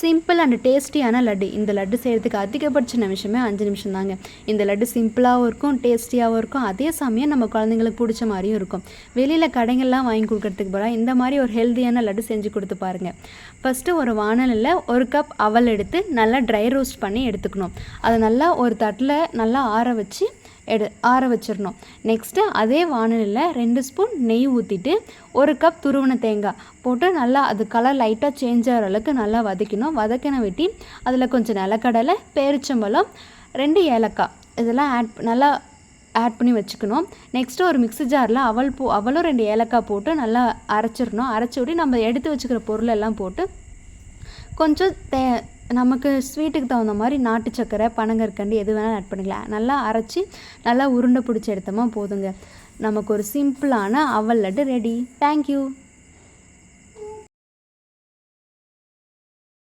Simple and டேஸ்டியான லட்டு. இந்த லட்டு செய்கிறதுக்கு அதிகபட்ச நிமிஷமே அஞ்சு நிமிஷம் தாங்க. இந்த லட்டு சிம்பிளாகவும் இருக்கும் டேஸ்டியாகவும் இருக்கும். அதே சமயம் நம்ம குழந்தைங்களுக்கு பிடிச்ச மாதிரியும் இருக்கும். வெளியில் கடைகள்லாம் வாங்கி கொடுக்கறதுக்கு பதிலாக இந்த மாதிரி ஒரு ஹெல்த்தியான லட்டு செஞ்சு கொடுத்து பாருங்கள் ஃபஸ்ட்டு ஒரு வானலில் ஒரு கப் அவல் எடுத்து நல்லா ட்ரை ரோஸ்ட் பண்ணி எடுத்துக்கணும். அதை நல்லா ஒரு தட்டில் நல்லா ஆற வச்சு எடு ஆற வச்சிடணும் நெக்ஸ்ட்டு அதே வானலியில் ரெண்டு ஸ்பூன் நெய் ஊற்றிட்டு ஒரு கப் துருவன தேங்காய் போட்டு நல்லா அது கலர் லைட்டாக சேஞ்ச் ஆகிற அளவுக்கு நல்லா வதக்கணும். வதக்கின வெட்டி அதில் கொஞ்சம் நிலக்கடலை பேரிச்சம்பழம் ரெண்டு ஏலக்காய். இதெல்லாம் ஆட் நல்லா ஆட் பண்ணி வச்சுக்கணும். நெக்ஸ்ட்டு ஒரு மிக்ஸி ஜாரில் அவல் போ அவளும் ரெண்டு ஏலக்காய் போட்டு நல்லா அரைச்சிடணும் அரைச்சி விட்டு நம்ம எடுத்து வச்சுக்கிற பொருளெல்லாம் போட்டு கொஞ்சம் தே நமக்கு ஸ்வீட்டுக்கு தகுந்த மாதிரி நாட்டு சக்கரை பனங்கற்கண்டு எது வேணாலும் ஆட் பண்ணிக்கலாம். நல்லா அரைச்சி நல்லா உருண்டை பிடிச்சி எடுத்தோமா போதுங்க. நமக்கு ஒரு சிம்பிளான அவல் லட்டு ரெடி தேங்க்யூ